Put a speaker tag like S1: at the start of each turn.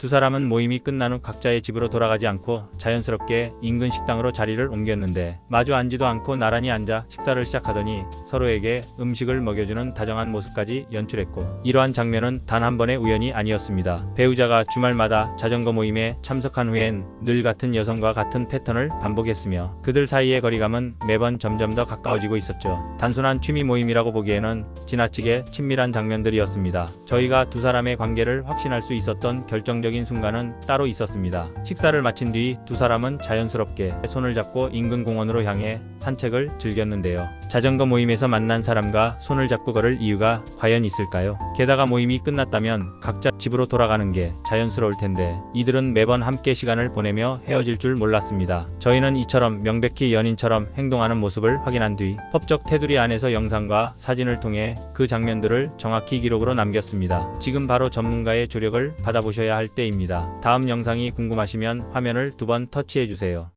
S1: 두 사람은 모임이 끝난 후 각자의 집으로 돌아가지 않고 자연스럽게 인근 식당으로 자리를 옮겼는데 마주 앉지도 않고 나란히 앉아 식사를 시작하더니 서로에게 음식을 먹여주는 다정한 모습까지 연출했고 이러한 장면은 단 한 번의 우연이 아니었습니다. 배우자가 주말마다 자전거 모임에 참석한 후엔 늘 같은 여성과 같은 패턴을 반복했으며 그들 사이의 거리감은 매번 점점 더 가까워지고 있었죠. 단순한 취미 모임이라고 보기에는 지나치게 친밀한 장면들이었습니다. 저희가 두 사람의 관계를 확신할 수 있었던 결정적 인 순간은 따로 있었습니다. 식사를 마친 뒤 두 사람은 자연스럽게 손을 잡고 인근 공원으로 향해 산책을 즐겼는데요. 자전거 모임에서 만난 사람과 손을 잡고 걸을 이유가 과연 있을까요? 게다가 모임이 끝났다면 각자 집으로 돌아가는 게 자연스러울 텐데 이들은 매번 함께 시간을 보내며 헤어질 줄 몰랐습니다. 저희는 이처럼 명백히 연인처럼 행동하는 모습을 확인한 뒤 법적 테두리 안에서 영상과 사진을 통해 그 장면들을 정확히 기록으로 남겼습니다. 지금 바로 전문가의 조력을 받아보셔야 할 때입니다. 다음 영상이 궁금하시면 화면을 두 번 터치해 주세요.